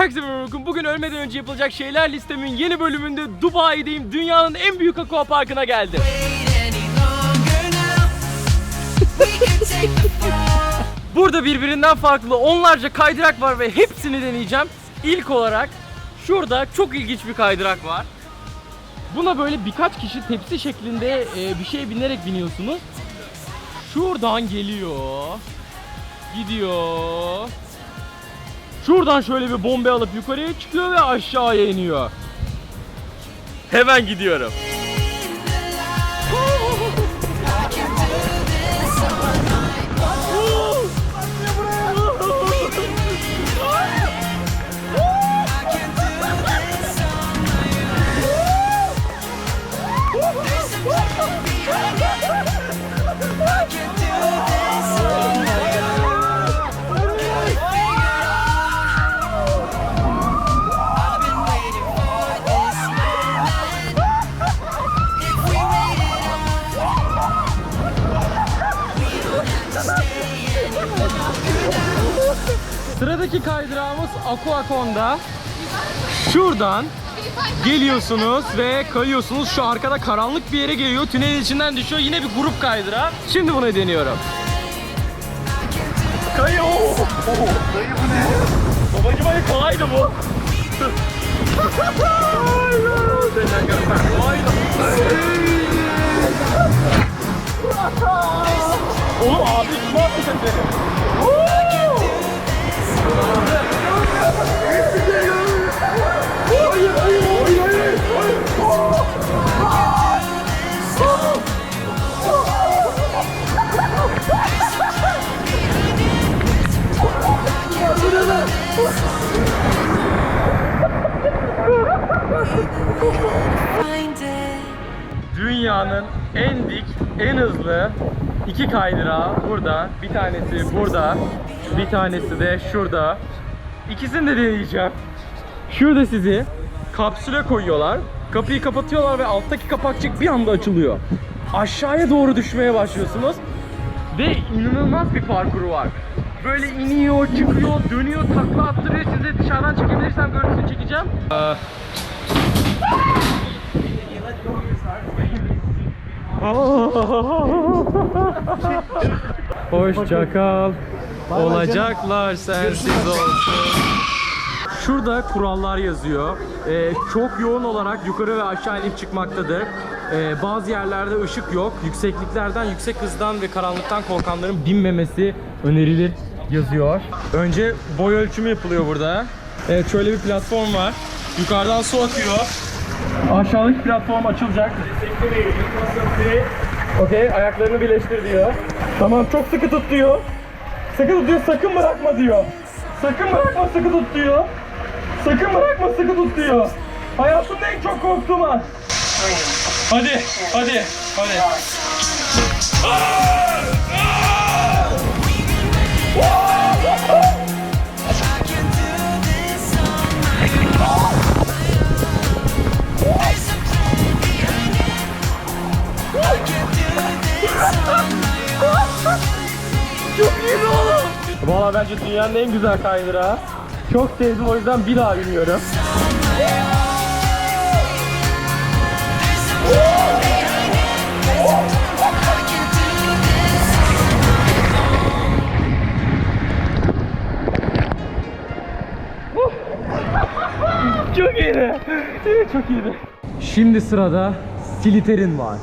Herkese merhaba. bakın. Bugün ölmeden önce yapılacak şeyler listemin yeni bölümünde Dubai'deyim. Dünyanın en büyük aqua parkına geldim. Burada birbirinden farklı onlarca kaydırak var ve hepsini deneyeceğim. İlk olarak şurada çok ilginç bir kaydırak var. Buna böyle birkaç kişi tepsi şeklinde e, bir şeye binerek biniyorsunuz. Şuradan geliyor. Gidiyor. Şuradan şöyle bir bombe alıp yukarıya çıkıyor ve aşağıya iniyor. Hemen gidiyorum. Sıradaki kaydırağımız Aquaconda. Şuradan geliyorsunuz ve kayıyorsunuz. Şu arkada karanlık bir yere geliyor. Tünelin içinden düşüyor. Yine bir grup kaydırağı. Şimdi bunu deniyorum. Kayıyor. Dayı bu ne? Babacım hani kolaydı bu. Oğlum abi kim attı seni? Dünyanın en dik, en hızlı iki kaydırağı burada. Bir tanesi burada. Bir tanesi de şurada. İkisini de deneyeceğim. Şurada sizi kapsüle koyuyorlar. Kapıyı kapatıyorlar ve alttaki kapakçık bir anda açılıyor. Aşağıya doğru düşmeye başlıyorsunuz. Ve inanılmaz bir parkuru var. Böyle iniyor, çıkıyor, dönüyor, takla attırıyor. Size dışarıdan çekebilirsem görüntüsünü çekeceğim. Hoşça kal. Olacaklar sensiz olsun. Şurada kurallar yazıyor. Ee, çok yoğun olarak yukarı ve aşağı inip çıkmaktadır. Ee, bazı yerlerde ışık yok. Yüksekliklerden, yüksek hızdan ve karanlıktan korkanların binmemesi önerilir yazıyor. Önce boy ölçümü yapılıyor burada. Evet şöyle bir platform var. Yukarıdan su akıyor. Aşağıdaki platform açılacak. Okey, ayaklarını birleştir diyor. Tamam, çok sıkı tut diyor. Sıkı tut diyor, sakın bırakma diyor. Sakın bırakma, sıkı tut diyor. Sakın bırakma, sıkı tut diyor. Hayatımda en çok korktuğum an. Hadi, hadi, hadi. I bence dünyanın en güzel kaydırağı. Çok sevdim o yüzden bir daha biniyorum. Çok iyiydi. Çok iyiydi. Şimdi sırada Siliterin var.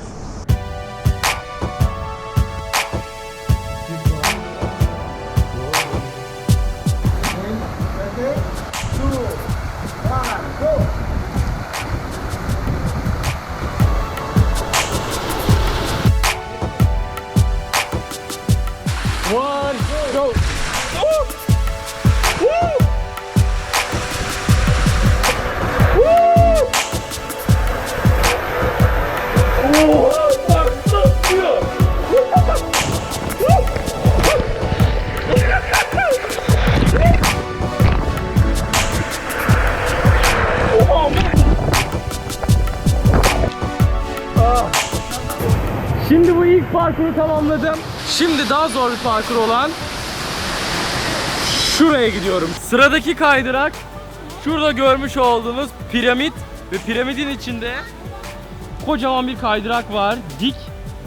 İlk parkuru tamamladım. Şimdi daha zor bir parkur olan şuraya gidiyorum. Sıradaki kaydırak şurada görmüş olduğunuz piramit ve piramidin içinde kocaman bir kaydırak var. Dik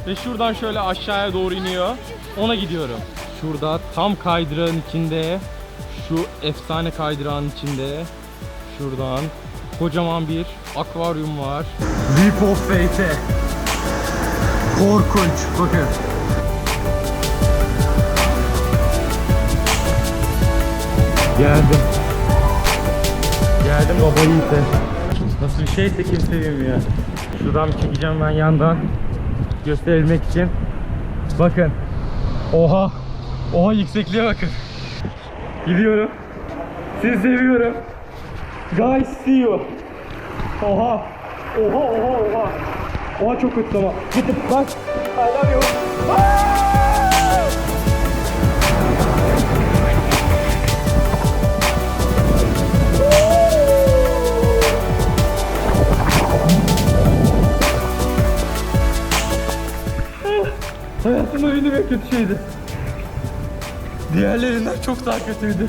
ve şuradan şöyle aşağıya doğru iniyor. Ona gidiyorum. Şurada tam kaydırağın içinde şu efsane kaydırağın içinde şuradan kocaman bir akvaryum var. Leap of Faith'e. Korkunç. Bakın. Geldim. Geldim baba yiğite. Nasıl bir şeyse kimse bilmiyor. Şuradan çekeceğim ben yandan. Gösterilmek için. Bakın. Oha. Oha yüksekliğe bakın. Gidiyorum. Sizi seviyorum. Guys see you. Oha. Oha oha oha. Oha çok kötü ama. Gidip bak. I love you. Hayatımda benim en kötü şeydi. Diğerlerinden çok daha kötüydü.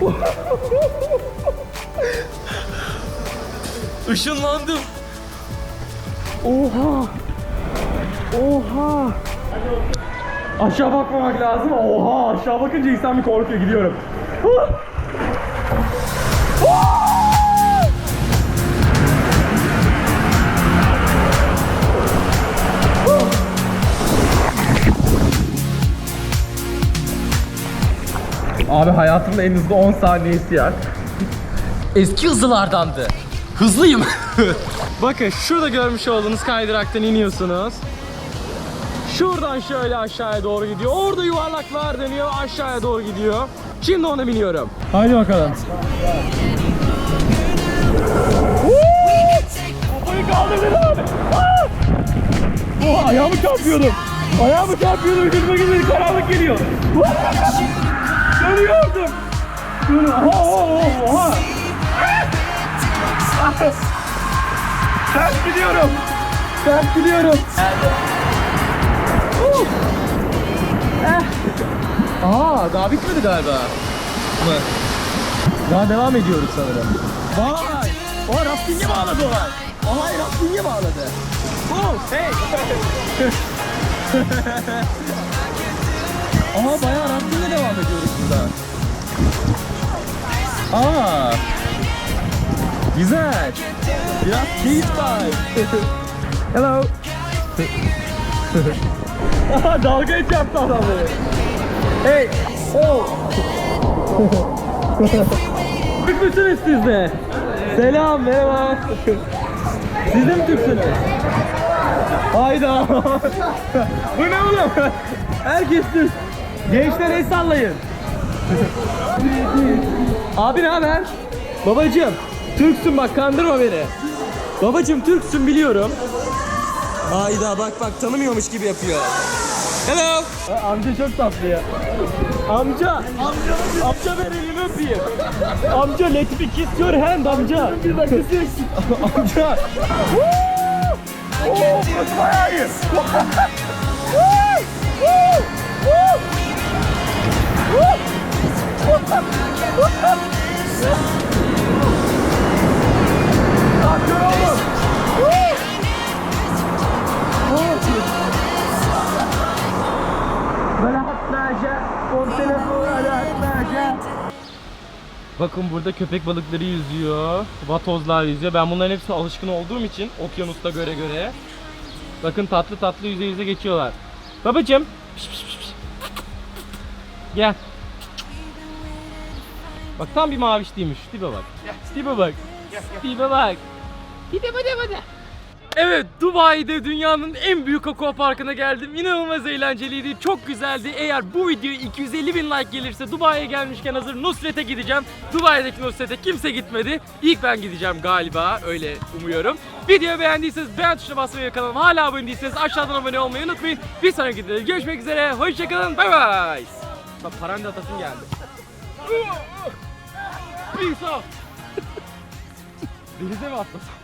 Işınlandım. Oha. Oha. Aşağı bakmamak lazım. Oha aşağı bakınca insan bir korkuyor gidiyorum. Abi hayatımda en hızlı 10 saniyesi ya. Eski hızlılardandı. Hızlıyım. Bakın şurada görmüş olduğunuz kaydıraktan iniyorsunuz. Şuradan şöyle aşağıya doğru gidiyor. Orada yuvarlaklar dönüyor aşağıya doğru gidiyor. Şimdi ona biniyorum. Haydi bakalım. Kafayı kaldırdın abi. Oha ayağımı çarpıyordum. Ayağımı çarpıyordum. Gözüme gözüme karanlık geliyor. Dönüyordum. Dönüyorum. Oha oha oha. Ters gidiyorum. Ters gidiyorum. Uh. Eh. Aa daha bitmedi galiba. Mı? Daha devam ediyoruz sanırım. Vay! O raftinge bağladı o. Olay raftinge bağladı. Oh, hey! Aha bayağı raftinge devam ediyoruz burada. Aa! Güzel. Biraz keyif var. Hello. Aha dalgaya çarptı adam beni. Hey. Oh. Türk müsünüz siz de? Selam merhaba. Siz de mi Türksünüz? Hayda. Bu ne oğlum? Herkes Türk. Gençler el sallayın. Abi ne haber? Babacım, Türksün bak kandırma beni. Babacım Türksün biliyorum. Hayda bak bak tanımıyormuş gibi yapıyor. Hello. Amca çok tatlı ya. Amca. Amca. Amca ver elimi öpeyim. Amca let me kiss your hand amca. Bir dakika Amca. Woo! Bakın burada köpek balıkları yüzüyor. Vatozlar yüzüyor. Ben bunların hepsine alışkın olduğum için okyanusta göre göre. Bakın tatlı tatlı yüze yüze geçiyorlar. Babacım. Gel. Bak tam bir maviş değilmiş. Tipe bak. Tipe bak. Tipe bak. Bak. Tipe bak. Evet Dubai'de dünyanın en büyük aqua parkına geldim. İnanılmaz eğlenceliydi. Çok güzeldi. Eğer bu video 250 bin like gelirse Dubai'ye gelmişken hazır Nusret'e gideceğim. Dubai'deki Nusret'e kimse gitmedi. İlk ben gideceğim galiba. Öyle umuyorum. Videoyu beğendiyseniz beğen tuşuna basmayı ve kanalıma hala abone değilseniz aşağıdan abone olmayı unutmayın. Bir sonraki videoda görüşmek üzere. Hoşçakalın. Bay bay. Bak paranda atasın geldi. Peace out. Denize mi atlasam?